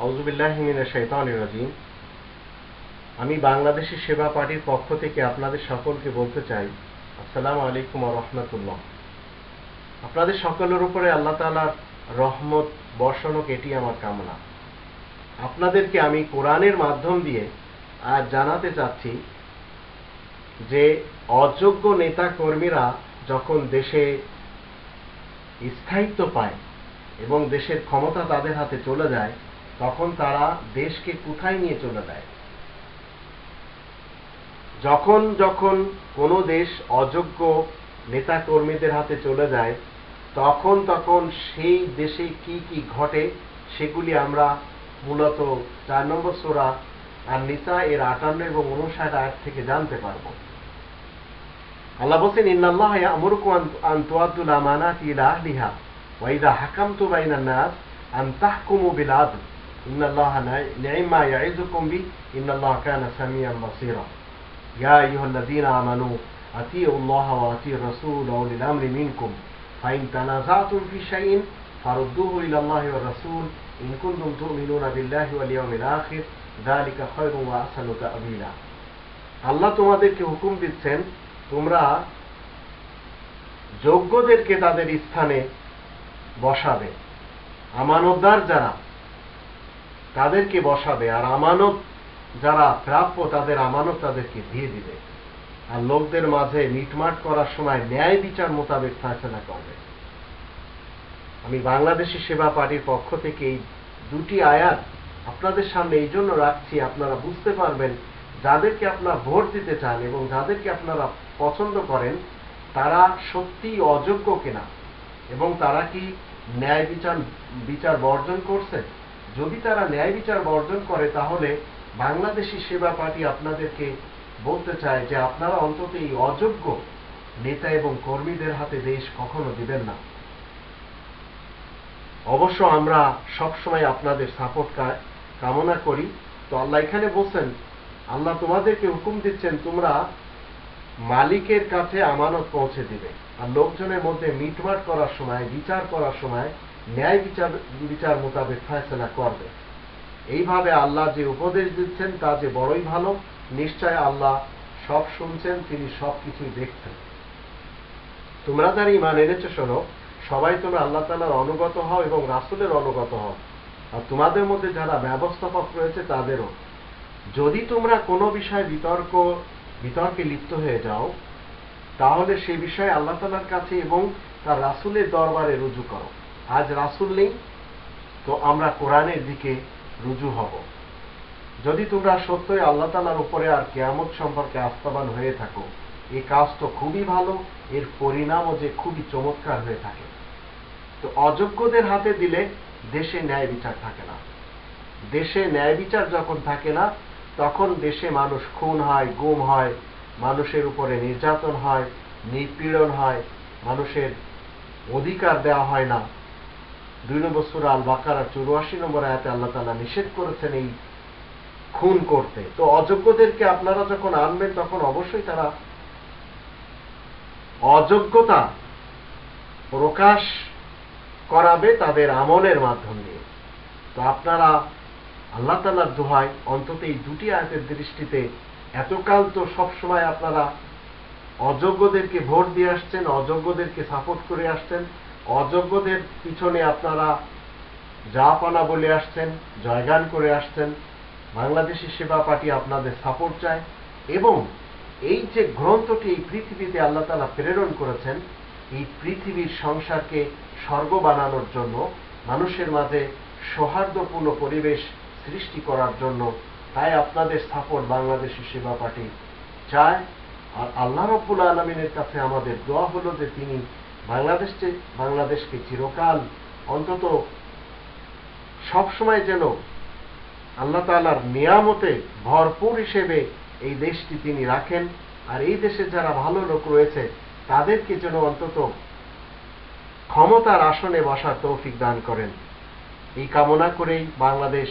রাজিম। আমি বাংলাদেশি সেবা পার্টির পক্ষ থেকে আপনাদের সকলকে বলতে চাই, আসসালামু আলাইকুম রহমতুল্লাহ। আপনাদের সকলের উপরে আল্লাহ তালার রহমত, বর্ষণক, এটি আমার কামনা। আপনাদেরকে আমি কোরআনের মাধ্যম দিয়ে আজ জানাতে চাচ্ছি যে, অযোগ্য নেতা কর্মীরা যখন দেশে স্থায়িত্ব পায় এবং দেশের ক্ষমতা তাদের হাতে চলে যায় তখন তারা দেশকে কোথায় নিয়ে চলে যায়? যখন যখন কোনো দেশ অযোগ্য নেতা কর্মীদের হাতে চলে যায়, তখন তখন সেই দেশে কি কি ঘটে সেগুলি আমরা মূলত চার নম্বর সোরা আর নিসা এর আটান্ন এবং উনষাট আয়াত থেকে জানতে পারব। আল্লাহ বলছেন, ইন্নাল্লাহ নাস ইন্নাল্লাহা নি'মা ইয়া'iযুকুম বি ইন্নাল্লাহা কানা সামিয়ান বাসীরা ইয়া আইয়ুহাল্লাযীনা আমানু আতিউ আল্লাহ ওয়া আতিউ রাসূল ওয়া উলিল আমরি মিনকুম ফাইন তানাযাতুম ফি শাইইন ফারুদ্দুহু ইলা আল্লাহি ওয়া রাসূল ইন কুনতুম তু'মিনুনা বিল্লাহি ওয়াল ইয়াউমিল আখির যালিকা খায়রুন ওয়া আহসানু তা'বীলা আল্লাহ তোমাদেরকে হুকুম দিচ্ছেন, তোমরা যোগ্যদেরকে তাদের স্থানে বসাবে। আমানতদার যারা তাদেরকে বসাবে, আর আমানত যারা প্রাপ্য তাদের আমানত তাদেরকে দিয়ে দিবে। আর লোকদের মাঝে মিটমাট করার সময় ন্যায় বিচার মোতাবেক ফায়সলা করবে। আমি বাংলাদেশি সেবা পার্টির পক্ষ থেকে এই দুটি আয়াত আপনাদের সামনে এই জন্য রাখছি, আপনারা বুঝতে পারবেন যাদেরকে আপনারা ভোট দিতে চান এবং যাদেরকে আপনারা পছন্দ করেন, তারা সত্যি অযোগ্য কিনা এবং তারা কি ন্যায় বিচার বিচার বর্জন করছে? যদি তারা ন্যায় বিচার বর্জন করে, তাহলে বাংলাদেশি সেবা পার্টি আপনাদেরকে বলতে চায় যে আপনারা অন্তত এই অযোগ্য নেতা এবং কর্মীদের হাতে দেশ কখনো দিবেন না। অবশ্য আমরা সবসময় আপনাদের সাপোর্ট কামনা করি। তো আল্লাহ এখানে বলছেন, আল্লাহ তোমাদেরকে হুকুম দিচ্ছেন, তোমরা মালিকের কাছে আমানত পৌঁছে দিবে। আর লোকজনের মধ্যে মিটমাট করার সময়, বিচার করার সময়, ন্যায় বিচার বিচার মোতাবেক ফয়সলা করবে। এইভাবে আল্লাহ যে উপদেশ দিচ্ছেন, তা যে বড়ই ভালো, নিশ্চয় আল্লাহ সব শুনছেন, তিনি সব কিছুই দেখছেন। তোমরা যারা ইমান এনেছো, শোনো, সবাই তোমরা আল্লাহ তালার অনুগত হও এবং রাসুলের অনুগত হও। আর তোমাদের মধ্যে যারা ব্যবস্থাপক রয়েছে, তাদেরও। যদি তোমরা কোনো বিষয়ে বিতর্ক বিতর্কে লিপ্ত হয়ে যাও, তাহলে সে বিষয়ে আল্লাহ তালার কাছে এবং তার রাসুলের দরবারে রুজু করো। আজ রাসুল নেই, তো আমরা কোরআনের দিকে রুজু হব। যদি তোমরা সত্যই আল্লাহ তালার উপরে আর কেয়ামত সম্পর্কে আস্থাবান হয়ে থাকো এই কাজ তো খুবই ভালো, এর পরিণামও যে খুবই চমৎকার হয়ে থাকে। তো অযোগ্যদের হাতে দিলে দেশে ন্যায় বিচার থাকে না। দেশে ন্যায় বিচার যখন থাকে না তখন দেশে মানুষ খুন হয়, গুম হয়, মানুষের উপরে নির্যাতন হয়, নিপীড়ন হয়, মানুষের অধিকার দেওয়া হয় না। দুই নম্বর সুরা আল বাকারা চুরাশি নম্বর আয়াতে আল্লাহ তালা নিষেধ করেছেন এই খুন করতে। তো অযোগ্যদেরকে আপনারা যখন আনবেন, তখন অবশ্যই তারা অযোগ্যতা প্রকাশ করাবে তাদের আমলের মাধ্যম দিয়ে তো আপনারা আল্লাহ তালার দোহায় অন্তত এই দুটি আয়াতের দৃষ্টিতে এতকাল তো সবসময় আপনারা অযোগ্যদেরকে ভোট দিয়ে আসছেন, অযোগ্যদেরকে সাপোর্ট করে আসছেন, অযোগ্যদের পিছনে আপনারা যা পানা বলে আসছেন, জয়গান করে আসছেন। বাংলাদেশি সেবা পার্টি আপনাদের সাপোর্ট চায় এবং এই যে গ্রন্থটি এই পৃথিবীতে আল্লাহ তালা প্রেরণ করেছেন, এই পৃথিবীর সংসারকে স্বর্গ বানানোর জন্য মানুষের মাঝে সৌহার্দ্যপূর্ণ পরিবেশ সৃষ্টি করার জন্য তাই আপনাদের সাপোর্ট বাংলাদেশি সেবা পার্টি চায়। আর আল্লাহ রব্বুল আলমিনের কাছে আমাদের দোয়া হলো যে তিনি বাংলাদেশকে বাংলাদেশকে চিরকাল অন্তত সবসময় যেন আল্লাহ তালার নিয়ামতে ভরপুর হিসেবে এই দেশটি তিনি রাখেন। আর এই দেশে যারা ভালো লোক রয়েছে, তাদেরকে যেন অন্তত ক্ষমতার আসনে বসার তৌফিক দান করেন। এই কামনা করেই বাংলাদেশ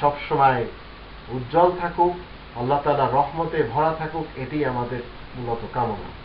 সবসময় উজ্জ্বল থাকুক আল্লাহ তালা রহমতে ভরা থাকুক এটি আমাদের মূলত কামনা।